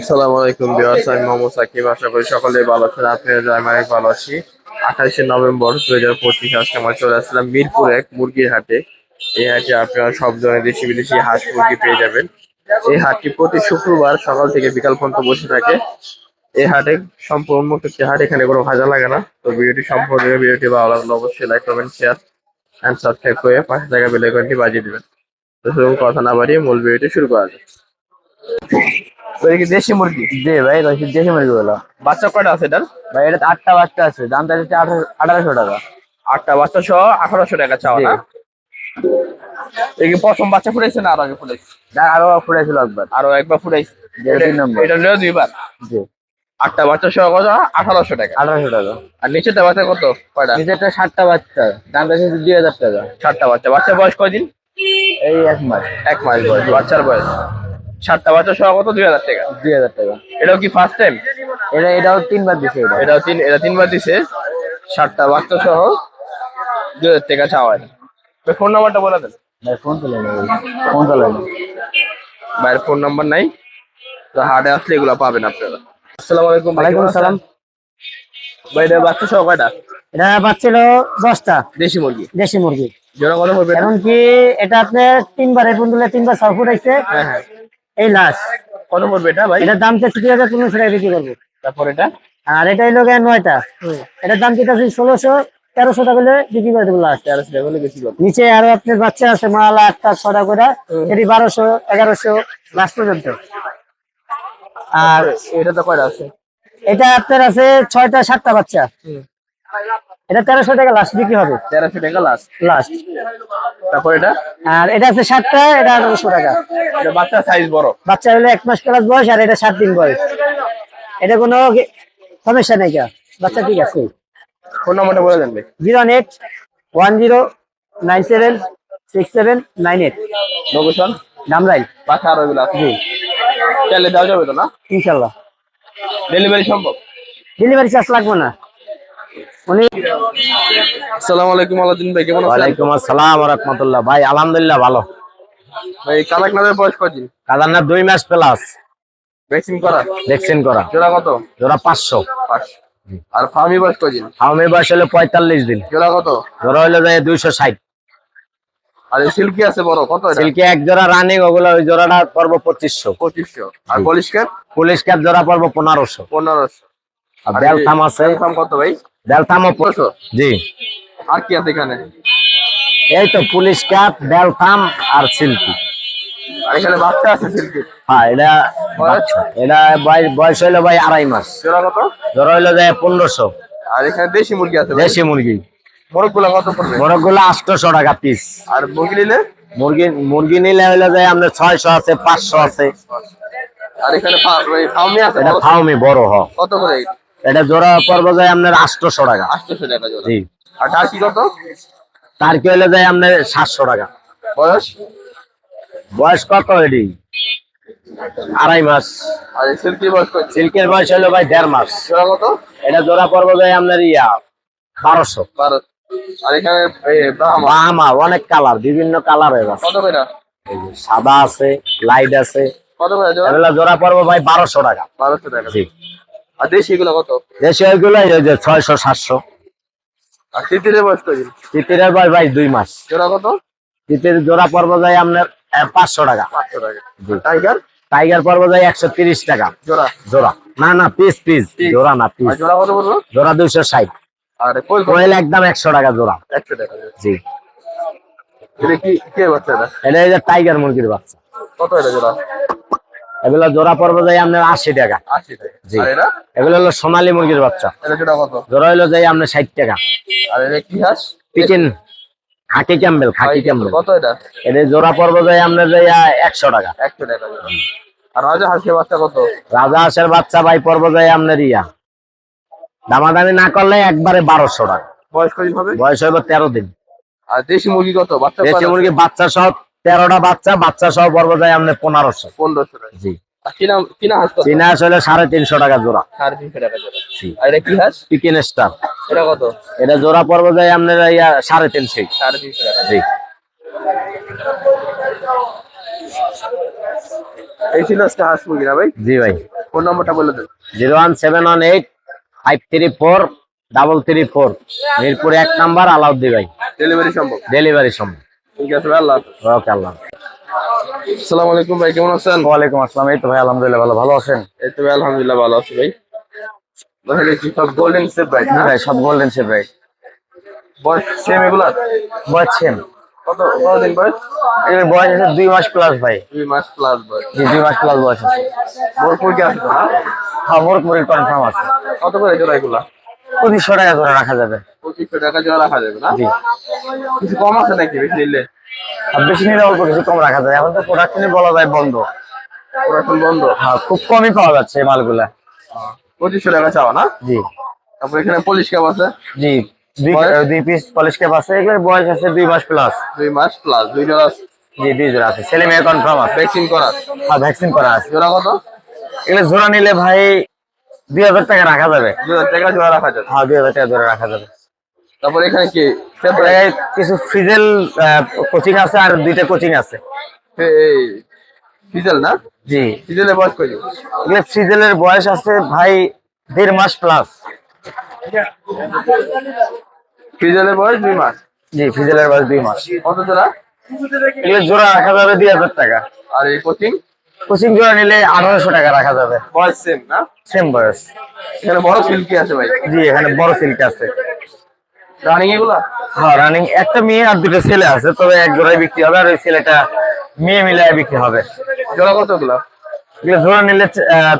আসসালামু আলাইকুম ভিউয়ার্স, আমি মোহাম্মদ সাকিব। আশা করি সকলে ভালো আছেন। আপনারা আমি ভালো আছি। আঠাশে নভেম্বর দুই হাজার পঁচিশ আজকে আমরা চলে আসলাম মিরপুর এক মুরগির হাটে। এই হাটে আপনারা সব ধরনের দেশি বিদেশি হাঁস মুরগি পেয়ে যাবেন। এই হাটটি প্রতি শুক্রবার সকাল থেকে বিকাল পর্যন্ত বসে থাকে। এই হাটে সম্পূর্ণ একটি হাট, এখানে কোনো ভাজা লাগে না। তো ভিডিওটি সম্পূর্ণ ভিডিওটি ভালো লাগলে অবশ্যই like comment share and subscribe করে পাশে থাকা বেল আইকনটি বাজিয়ে দেবেন। তো সেরকম কথা না বাড়িয়ে মূল ভিডিওটি শুরু করা কি দেশি মুরগি। জি ভাই দেশি মুরগি বলো বাচ্চা কয়টা আছে এটার? ভাই এটা আটটা বাচ্চা আছে দামটা হচ্ছে আঠারোশো টাকা। আটটা বাচ্চা সহ আঠারোশো টাকা চাওয়া না? এই প্রথম বাচ্চা ফুটাইছে না আরও আগে ফুটাইছে? না আরও ফুটেছিল একবার। আরও একবার ফুটাইছে। এটা দুইবার? জি। আটটা বাচ্চা সহ কত? আঠারোশো টাকা। আঠারোশো টাকা। আর নিচেটা বাচ্চা কত? কয়টা? নিচেরটা ষাটটা বাচ্চা দামটা হচ্ছে দুই হাজার টাকা। ষাটটা বাচ্চা। বাচ্চা বয়স কয়দিন? এই এক মাস। এক মাস বয়স বাচ্চার বয়স। সাতটা বাচ্চা সহ কত? দুই হাজার টাকা। দুই হাজার টাকা। এটাও কি ফার্স্ট টাইম এটা এটাও তিনবার দিছে এটা। এটাও তিন এটা তিনবার দিছে। সাতটা বাচ্চা সহ দুই হাজার টাকা চাওয়া ফোন নাম্বারটা বলে দেন। ভাই ফোন তুলে নেই ফোন তুলে নেই বাইরের ফোন নাম্বার নাই। তো হাটে আসলে এগুলো পাবেন আপনারা। আসসালামু আলাইকুম ওয়ালাইকুম আসসালাম। ভাই এটা বাচ্চা সহ কয়টা? এটা পাচ্ছিল দশটা। দেশি মুরগি? দেশি মুরগি। জোড়া কত পড়বে এটা? এখন কি এটা আপনার তিনবার এই পর্যন্ত তিনবার সব ফুটাইছে হ্যাঁ হ্যাঁ। এই লাস্ট কত পড়বে এটা ভাই? এটার দাম চাচ্ছে দুই হাজার পনেরোশো টাকা বিক্রি করব। তারপর এটা? আর এটা হইল গিয়ে নয়টা। এটার দাম ষোলোশো তেরোশো টাকা করে বিক্রি করে দেবো লাস্ট তেরোশো টাকা হলে বেশি করবে। নিচে আরও আপনার বাচ্চা আছে মালা আটটা ছটা করে। এটি বারোশো এগারোশো লাস্ট পর্যন্ত। আর এটা তো কয়টা আছে? এটা আপনার আছে ছয়টা সাতটা বাচ্চা। এটা তেরোশো টাকা লাস্ট বিক্রি হবে। তেরোশো টাকা লাস্ট লাস্ট তারপর এটা? আর এটা আছে সাতটা এটা আঠারোশো টাকা। এটা বাচ্চা সাইজ বড়। বাচ্চা হলো এক মাস প্লাস বয়স আর এটা সাত দিন বয়স। এটা কোনো সমস্যা নেই কা বাচ্চা ঠিক আছে। ফোন নাম্বারটা বলে দেন ভাই। Zero eight one zero nine seven six seven nine eight. Location Damrail বাচ্চা আর ওইগুলো আছে। চাইলে দেওয়া যাবে তো না? ইনশাল্লাহ। ডেলিভারি সম্ভব? ডেলিভারি চার্জ লাগবে না। আসসালামু আলাইকুম আলাদিন ভাই কেমন আছেন? ওয়ালাইকুম আসসালাম রহমতুল্লাহ। ভাই আলহামদুলিল্লাহ ভালো। ভাই কালাকনাথের বয়স কাদান্নার দুই মাস প্লাস। ভ্যাকসিন করা? ভ্যাকসিন করা। জোড়া কত? জোড়া পাঁচশো। পাঁচ আর ফার্মি বয়স ফার্মের বয়স হলো পঁয়তাল্লিশ দিন। জোড়া কত? জোড়া হইল যায় দুইশো ষাট। আর এই সিল্কি আছে বড় কত এটা? সিল্কি এক জোড়া রানিং ওগুলো ওই জোড়াটা পড়ব পঁচিশশো। পঁচিশশো। আর পলিশ ক্যাপ? পুলিশ ক্যাপ জোড়া পড়ব পনেরোশো। পনেরোশো। আর বেলথাম আছে। দাম কত ভাই? বেলথামও প- পনেরোশো জি। আর কি আছে এখানে? এই তো পুলিশ ক্যাপ বেলথাম আর সিল্কি। আর এখানে বাচ্চা আছে সিল্কি? হ্যাঁ এটা এটা বয়স হইল ভাই আড়াই মাস। জোড়া কত? জোড়া হইল যায় পনেরোশো। আর এখানে দেশি মুরগি আছে দেশি মুরগি। মোরগ কত পড়বে? মোরগগুলো আটশোশো টাকা পিস আর মুরগি নিলে? মুরগি মুরগি নিলে হইল যায় আপনার ছয়শো আছে পাঁচশো আছে। আর এখানে ফার্মি আছে এটা বড় হ। কত করে? এটা জোড়া পড়ব যায় আপনার আটশোশো টাকা। আটশোশো টাকা জোড়া। জি। আর টার্কি কত? তার কি হইল যায় আপনার সাতশো টাকা। বয়স? বয়স কত এটি? আড়াই মাস। সিল্কের বয়স হলো ভাই দেড় মাস। জোড়া কত? এটা জোড়া পর্ব যায় আপনার ইয়া বারোশো। আর এখানে বাহামা? অনেক কালার বিভিন্ন কালার কত করে? সাদা আছে লাইট আছে। কত করে জোড়া? পড়ব ভাই বারোশো টাকা। বারোশো টাকা। জি। আর দেশি গুলো কত? দেশি ওইগুলো ছয়শো সাতশো। আর তিতিরের বয়স কত তিতিরের বয়স ভাই দুই মাস। জোড়া কত? তিতির জোড়া পড়ব যায় আপনার পাঁচশো টাকা। পাঁচশো টাকা। টাইগার? টাইগার পড়ব যায় একশো তিরিশ টাকা। জোড়া? জোড়া। না না পিস পিস। জোড়া না পিস। জোড়া কত বলব জোড়া দুইশো ষাট। আর কোয়েল একদম একশো টাকা জোড়া। একশো টাকা। জি। এটা কি কে বাচ্চা এটা এটা এই যে টাইগার মুরগির বাচ্চা। কত এটা জোড়া? এগুলো জোড়া পড়ব যায় আপনার আশি টাকা। জি। এগুলো হলো সোনালী মুরগির বাচ্চা। জোড়া হলো যায় আপনার ষাট টাকা। Khaki Campbell khaki Campbell. কত এটা? এটা জোড়া পড়ব যায় আপনার যায় একশো টাকা। একশো টাকা। রাজা হাঁসের বাচ্চা কত? রাজা হাঁসের বাচ্চা ভাই পড়ব যায় আপনার ইয়া। দামাদামি না করলে একবারে বারোশো টাকা। বয়স কদিন হবে? বয়স হইব তেরো দিন। আর দেশি মুরগি কত? বাচ্চা দেশি মুরগি বাচ্চা সহ তেরোটা বাচ্চা বাচ্চা সহ পড়ব যায় আপনার পনেরোশো। পনেরোশো জি। চীনা হাঁস হলে সাড়ে তিনশো টাকা জোড়া। সাড়ে তিনশো টাকা জোড়া। আর এটা কি হাঁস? চিকেন স্টার এটা কত? এটা জোড়া যায় আপনার ইয়া সাড়ে তিনশো। সাড়ে তিনশো টাকা। জি। এই ছিল হাঁস মুরগি না ভাই? জি ভাই। ফোন নম্বরটা বলে দেন। Zero one seven one eight five three four double three four. Mirpur এক নাম্বার আলাউদ্দি ভাই। ডেলিভারি সম্ভব। ডেলিভারি সম্ভব। ঠিক আছে ভাই আল্লাহ ওকে আল্লাহ আসসালামু আলাইকুম ভাই কেমন আছেন? ওয়ালাইকুম আসসালাম এই তো ভাই আলহামদুলিল্লাহ ভালো ভালো আছেন? এই তো ভাই আলহামদুলিল্লাহ ভালো আছি ভাই। সব গোল্ডেন সেপ ভাই না? ভাই সব গোল্ডেন শেপ ভাই। বয়স সেম এগুলা বয়স সেম কত কতদিন বয়স? এর বয়স আছে দুই মাস প্লাস ভাই। দুই মাস প্লাস বয়স। জি দুই মাস প্লাস বয়স আছে। ভরপুর কি আছে হ্যাঁ মোরগ মুরগির কনফার্ম আছে। কত করে জোড়া এগুলা? পঁচিশশো টাকা করে রাখা যাবে। পঁচিশশো টাকা জোড়া রাখা যাবে না? কিছু কম আছে নাকি বেশি নিলে? বেশি নিলে অল্প কিছু কম রাখা যাবে এখন তো প্রোডাকশনই বলা যায় বন্ধ। এখন বন্ধ? হ্যাঁ খুব কমই পাওয়া যাচ্ছে এই মালগুলা। পঁচিশশো টাকা চাওয়া না? জি। তারপর এখানে পলিশ ক্যাপ আছে? জি দুই পিস পলিশ ক্যাপ আছে। এগুলোর বয়স আছে দুই মাস প্লাস দুই মাস প্লাস দুই জোড়া জি দুই জোড়া আছে। ছেলে মেয়ে কনফার্ম আছে। ভ্যাকসিন করা আর ভ্যাকসিন করা আছে। জোড়া কত? এগুলো জোড়া নিলে ভাই দুই হাজার টাকা রাখা যাবে। দুই হাজার টাকা জোড়া রাখা যাবে। হ্যাঁ দুই হাজার টাকা জোড়া রাখা যাবে। তারপর এখানে কি? কিছু ফ্রিজেল কোচিং আছে আর দুইটা কোচিং আছে। না? জি। ফিজেলের বয়স কই এগুলো ফ্রিজেলের বয়স আছে ভাই দেড় মাস প্লাস ফিজেলের বয়স দুই মাস? জি ফ্রিজেলের বয়স দুই মাস। কত জোড়া? এগুলো জোড়া রাখা যাবে দুই হাজার টাকা। আর এই কোচিং? কোচিং জোড়া নিলে আঠারোশো টাকা রাখা যাবে। বয়স সেম না? সেম বয়স। এখানে বড় সিল্কি আছে ভাই। জি এখানে বড় সিল্ক আছে। রানিং এগুলা? হ্যাঁ রানিং একটা মেয়ে আর দুটো ছেলে আছে তবে এক জোড়ায় বিক্রি হবে আর ওই ছেলেটা মেয়ে মিলায় বিক্রি হবে। জোড়া নিলে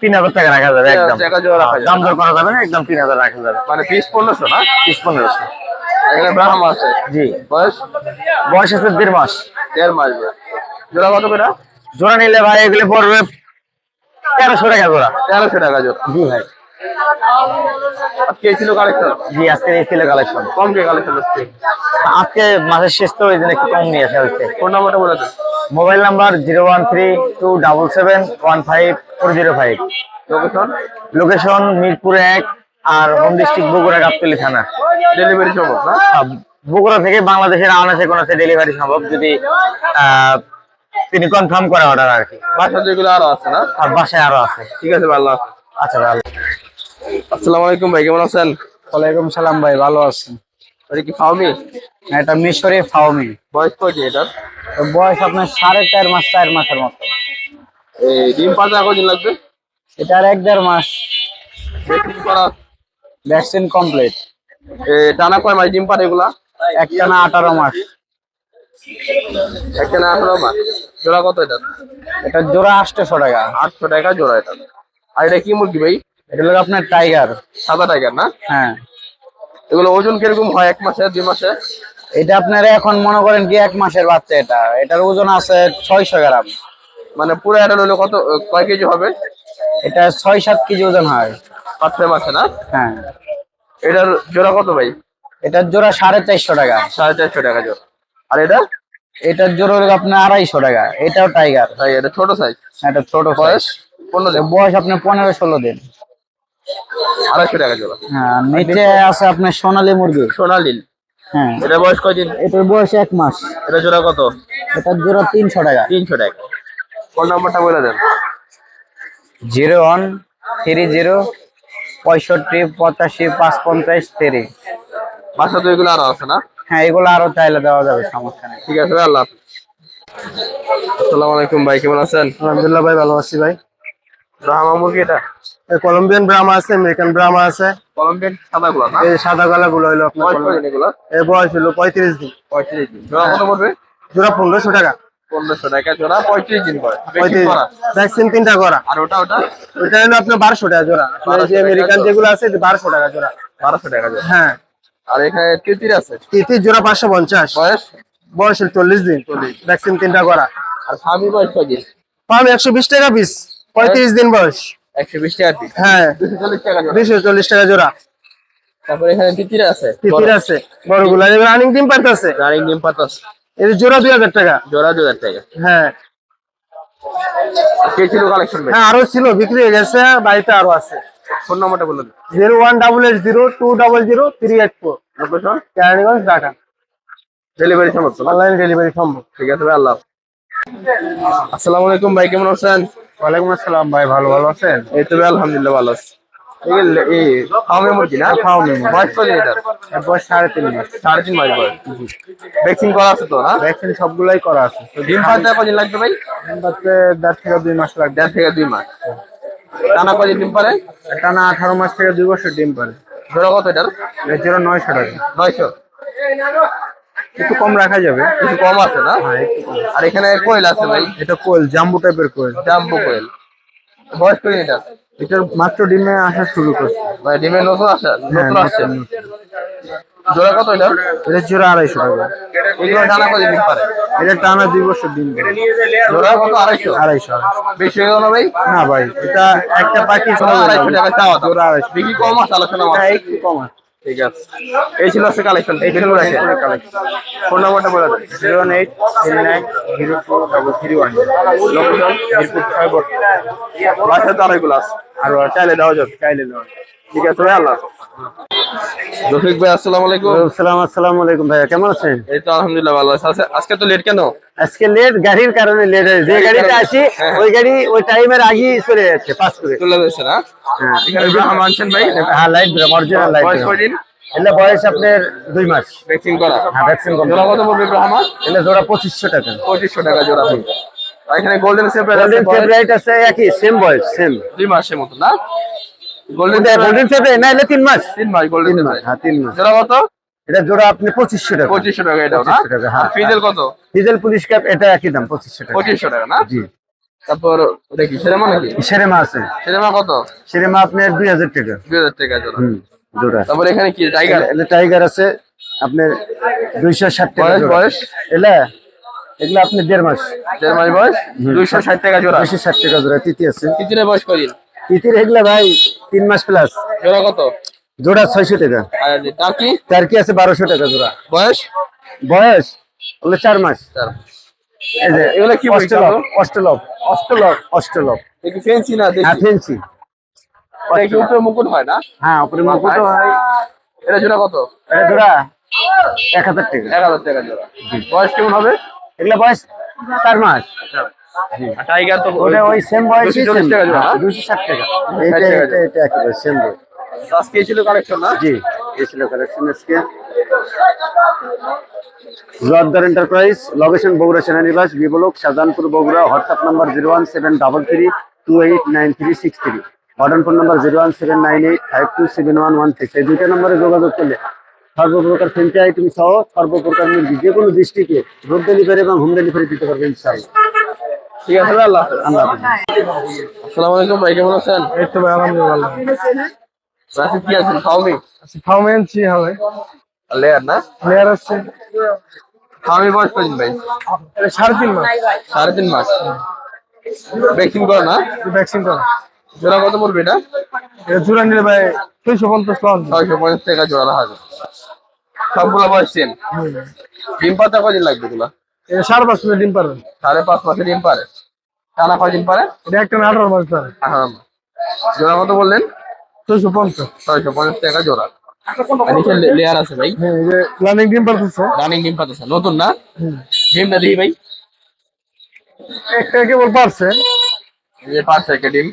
তিন হাজার টাকা রাখা যাবে একদম। রাখা যাবে। দাম দর করা যাবে না একদম তিন হাজার রাখা যাবে। মানে পিস পনেরোশো না? পিস পনেরোশো। এখানে ব্রাহ্ম আছে। জি। বয়স? বয়স আছে দেড় মাস। দেড় মাস জোড়া কত করে? জোড়া নিলে ভাই এগুলো পড়বে তেরোশো টাকা জোড়া। তেরোশো টাকা জোড়া। জি ভাই। ছিল কালেকশন জি আজকে ছিল কালেকশন কম কে কালেকশন হচ্ছে? আজকে মাসের শেষ তো ওই জন্য একটু কম নিয়ে আসা হচ্ছে। ফোন নাম্বারটা বলে দেন mobile number zero one three two double seven one five four zero five. Location location Mirpur এক আর হোম ডিস্ট্রিক্ট বগুড়া গাবতলি থানা। ডেলিভারি সম্ভব না? বগুড়া থেকে বাংলাদেশের আনাচে কোনো ডেলিভারি সম্ভব। যদি আহ, তিনি কনফার্ম করে অর্ডার আর কি। বাসা যেগুলো আরও আছে না? আর বাসায় আরও আছে। ঠিক আছে আল্লাহ আচ্ছা ভাই আসসালামু আলাইকুম ভাই কেমন আছেন? ওয়ালাইকুম সালাম ভাই ভালো আছেন এটা কি ফাউমি এটা মিশরি ফাউমি বয়স কয়টি এটার? বয়স আপনার সাড়ে চার মাস চার মাসের মতো। এই ডিম পাতা কদিন লাগবে? এটার এক দেড় মাস। ভ্যাকসিন করা? Vaccine complete. এ, টানা কয় মাস ডিম পাতা এগুলা? একটা না আঠারো মাস। একটা না আঠারো মাস জোড়া কত এটা? এটা জোড়া আটশোশো টাকা। আটশো টাকা জোড়া এটা। আর এটা কি মুরগি ভাই? এটা হলো আপনার টাইগার সাদা টাইগার না? হ্যাঁ। এগুলো ওজন কীরকম হয় এক মাসে দুই মাসে? এটা আপনার এখন মনে করেন কি এক মাসের বাচ্চা এটা। এটার ওজন আছে ছয়শো গ্রাম। মানে পুরো এটা হলো কত কয় কেজি হবে? এটা ছয় সাত কেজি ওজন হয়। পাঁচ ছয় মাসে না? হ্যাঁ। এটার জোড়া কত ভাই? এটার জোড়া সাড়ে চারশো টাকা। সাড়ে চারশো টাকা জোড়া। আর এটা? এটার জোড়া হলো আপনার আড়াইশো টাকা। এটাও টাইগার এটা ছোট সাইজ এটা ছোট বয়স? পনেরো দিন। বয়স আপনার পনেরো ষোলো দিন। আড়াইশো টাকা জোড়া। হ্যাঁ নিচে আছে আপনার সোনালী মুরগি। সোনালিল হ্যাঁ। এটা বয়স কয়দিন এটার বয়স এক মাস। এটা জোড়া কত? এটার জোড়া তিনশো টাকা। তিনশো টাকা। ফোন নাম্বারটা বলে দেন। জিরো ওয়ান থ্রি জিরো পঁয়ষট্টি পঁচাশি পাঁচ পঞ্চাশ থ্রি বাসা তো এগুলো আরও আছে না? হ্যাঁ এগুলো আরও চাইলে দেওয়া যাবে সমস্যা নেই। ঠিক আছে আল্লাহ আসসালামু আলাইকুম ভাই কেমন আছেন? আলহামদুলিল্লাহ ভাই ভালো আছি ভাই। ব্রাহ্মা মুরগি এটা? কলম্বিয়ান ব্রাহ্মা আছে আমেরিকান ব্রাহ্মা আছে। কলম্বিয়ান সাদা গুলো না? এই সাদা কালা গুলো হলো আপনার এগুলো? এর বয়স হলো পঁয়ত্রিশ দিন। জোড়া কত পড়বে? জোড়া পনেরোশো টাকা। জোড়া পঁয়ত্রিশ দিন পরে ভ্যাকসিন তিনটা করা। আর ওটা ওটা? ওটা হলো আপনার বারোশো টাকা জোড়া। আপনার যে আমেরিকান যেগুলো আছে বারোশো টাকা জোড়া। বারোশো টাকা জোড়া। হ্যাঁ। আর এখানে তিতির আছে? তিতির জোড়া পাঁচশো পঞ্চাশ। বয়স? বয়স চল্লিশ দিন। ভ্যাকসিন তিনটা করা। আর স্বামী বয়স কয়দিন পাম একশো বিশ টাকা পিস পঁয়ত্রিশ দিন বয়স। একশো বিশ টাকা পিস হ্যাঁ। দুশো চল্লিশ টাকা জোড়া। তারপরে এখানে তিতির আছে। তিতির আছে। বড়গুলা রানিং ডিম রানিং ডিম এর জোড়া দুই হাজার টাকা। জোড়া দু হাজার টাকা। হ্যাঁ। কে ছিল কালেকশন হ্যাঁ আরও ছিল বিক্রি হয়ে গেছে বাড়িতে আরও আছে। ফোন নাম্বারটা বলুন zero one double eight zero two double zero three eight four. Location Keraniganj Dhaka. Delivery সম্ভব অনলাইন ডেলিভারি সম্ভব। ঠিক আছে ভাই আল্লাহ। আসসালামু আলাইকুম ভাই কেমন আছেন? ওয়ালাইকুম আসসালাম ভাই ভালো ভালো আছেন? এই তো ভাই আলহামদুলিল্লাহ ভালো আছি। ফার্মে মুরগি না ফার্মে। বয়স কত বয়স সাড়ে তিন মাস। সাড়ে তিন মাস বয়স ভ্যাকসিন করা আছে তো না? ভ্যাকসিন সবগুলাই করা আছে। তো ডিম পাড়তে কদিন লাগবে ভাই? বাচ্চা দেড় থেকে দুই মাস লাগবে। দেড় থেকে দুই মাস। টানা কদিন ডিম পারে টানা আঠারো মাস থেকে দুই বছর ডিম পারে জোড়া কত এটার? নয়শো টাকা। নয়শো। একটু কম রাখা যাবে। কিছু কম আছে না? হ্যাঁ একটু। আর এখানে কোয়েল আছে ভাই? এটা কোয়েল জাম্বু টাইপের কোয়েল। জাম্বো কোয়েল। বয়স কদিন এটা এটার মাত্র ডিমে আসা শুরু করছে। ভাই ডিমে নতুন আসে হ্যাঁ, নতুন আসছে। জোড়া কত এটা? এটা জোড়া আড়াইশো টাকা। এগুলো টানা কত ডিম পারে? এটা টানা দুই বছর ডিম জোড়া কত? আড়াইশো? আড়াইশো। বেশি হয়ে গেল ভাই? না ভাই এটা একটা পাখি আড়াইশো টাকা চাওয়া জোড়া আড়াইশো। বিক্রি কম আছে আলোচনা হ্যাঁ, একটু কম আছে। ঠিক আছে। এই ছিল আজকে কালেকশন এই ছিল কালেকশন ফোন নাম্বারটা বলে দেন zero eight three nine zero four double three one location Mirpur ছয় বট বাসায় তো আড়াইগুলো আছে। আর চাইলে দেওয়া যাবে। চাইলে দেওয়া ঠিক আছে ভাই আল্লাহ রফিক ভাই আসসালামু আলাইকুম। সালাম আসসালামু আলাইকুম ভাইয়া কেমন আছেন? এই তো আলহামদুলিল্লাহ ভালো আছে। আজকে- আজকে তো লেট কেন? আজকে লেট গাড়ির কারণে লেট হয়েছে। যে গাড়িতে আসি হ্যাঁ। ওই গাড়ি ওই টাইমের আগেই চলে যাচ্ছে পাস করে। চলে যাচ্ছে না? হ্যাঁ। এখানে ভাই? হ্যাঁ লাইট অরিজিনাল লাইট বয়স কয়দিন এলে বয়স আপনার দুই মাস। ভ্যাকসিন করা। হ্যাঁ ভ্যাকসিন জোড়া কত পড়বে ব্রাহ্মণ এলে জোড়া পঁচিশশো টাকা। পঁচিশশো টাকা জোড়া পড়বে এখানে গোল্ডেন সেপারেট আছে একই সেম বয়স সেম দুই মাসের মতো না? গোল্ডেন গোল্ডেন না এলে তিন মাস। তিন মাস গোল্ডেন হ্যাঁ তিন মাস। জোড়া কত? এটা জোড়া আপনি পঁচিশশো টাকা। পঁচিশশো টাকা এটাও না? 2500 টাকা, হ্যাঁ। ফিজেল কত? ডিজেল পুলিশ ক্যাপ এটা একই দাম পঁচিশশো টাকা। পঁচিশশো টাকা না? জি। তারপর ওটা কি সেরেমা নাকি? সেরেমা আছে। সেরেমা কত? সেরেমা আপনার দুই হাজার টাকা। দুই হাজার টাকা জোড়া। হুম জোড়া। তারপর এখানে কি টাইগার টাইগার আছে আপনার দুইশো ষাট টাকা বয়স জোড়া। বয়স? এলে এগুলো আপনি দেড় মাস। দেড় মাস বয়স? দুইশো ষাট টাকা জোড়া। দুইশো ষাট টাকা জোড়া তিতি আছে। তিতিরের বয়স কদিন তিতির এগুলা ভাই তিন মাস প্লাস জোড়া কত? জোড়া ছয়শো টাকা। তার কি? আছে বারোশো টাকা জোড়া। বয়স? বয়স? ওগুলো চার মাস। এগুলো কি অস্ট্রেলপ অস্ট্রেলপ ফেন্সি না হ্যাঁ ফেন্সি এটা উপরে মুকুট হয় না? হ্যাঁ উপরে মুকুট এটা জোড়া কত? এটা জোড়া এক হাজার টাকা। এক হাজার টাকা জোড়া। বয়স কেমন হবে? এগুলা বয়স চার মাস। টাইগার তো ওটা ওই সেম বয়স 240 টাকা জোড়া, হ্যাঁ? দুশো ষাট টাকা। এটা টাকা এটা এটা একেবারে সেম বয়স। আজকে ছিল কালেকশন না? জি। এই ছিল কালেকশন আজকে। Joardar enterprise location Bogura সেনানিবাস B block Shahjahanpur Bogura WhatsApp number zero one seven double three two eight nine three six three order phone number zero one seven nine eight five two seven one one six এই দুইটা নম্বরে যোগাযোগ করলে সর্বপ্রকার item সহ সর্বপ্রকার মুরগি যে কোনো ডিস্ট্রিক্টে রোড ডেলিভারি এবং হোম ডেলিভারি দিতে পারবেন ইনশাআল্লাহ। ঠিক আছে আল্লাহ আল্লাহ আসসালামু আলাইকুম ভাই কেমন আছেন? এই তো ভাই আলহামদুলিল্লাহ। রাশিদ কি আছেন? ফাউমি ফাউমেন্সি হবে লেয়ার না? প্লেয়ার আছে। ফাউমি বয়স কদিন ভাই? সাড়ে তিন মাস। সাড়ে তিন মাস। ভ্যাকসিন করো না? ভ্যাকসিন করা জোড়া কত পড়বে এটা? জোড়া নিলে ভাই ছয়শো পঞ্চাশ ছয়শো পঞ্চাশ টাকা জোড়া যাবে সবগুলো বয়স সেম ডিম পাতা কদিন লাগবে এটা সাড়ে পাঁচ মিনিট ডিম পারবেন সাড়ে পাঁচ মাসে ডিম পারে। টানা কদিন পারে? এটা একটা না আঠারো মাস পারে। আঠারো মাস। জোড়া কত বললেন? ছয়শো পঞ্চাশ। ছয়শো পঞ্চাশ টাকা জোড়া। নিচে লেয়ার আছে ভাই? হ্যাঁ রানিং ডিম পারতেছে। রানিং ডিম পাতাছে নতুন না? ডিমটা দিই ভাই। একটা কেবল পারছে। যে পাঁচ একটা ডিম।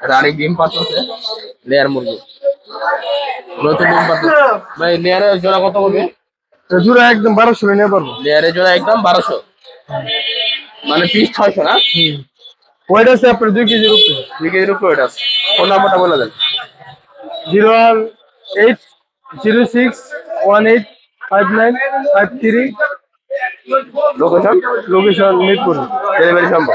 রানিং ডিম পাতাছে লেয়ার মুরগি। নতুন ডিম পাতাছে ভাই লেয়ারের জোড়া কত বলবে এটা জোড়া একদম বারোশো নিয়ে পারব। লেয়ারের জোড়া একদম বারোশো। মানে পিস ছয়শো না? ওয়েট আছে আপনার দুই কেজির উপরে। দুই কেজির উপরে ওটা আছে। ফোন নাম্বারটা বলে দেন। Zero one eight zero six one eight five nine five three. Location location Mirpur. Delivery সম্ভব।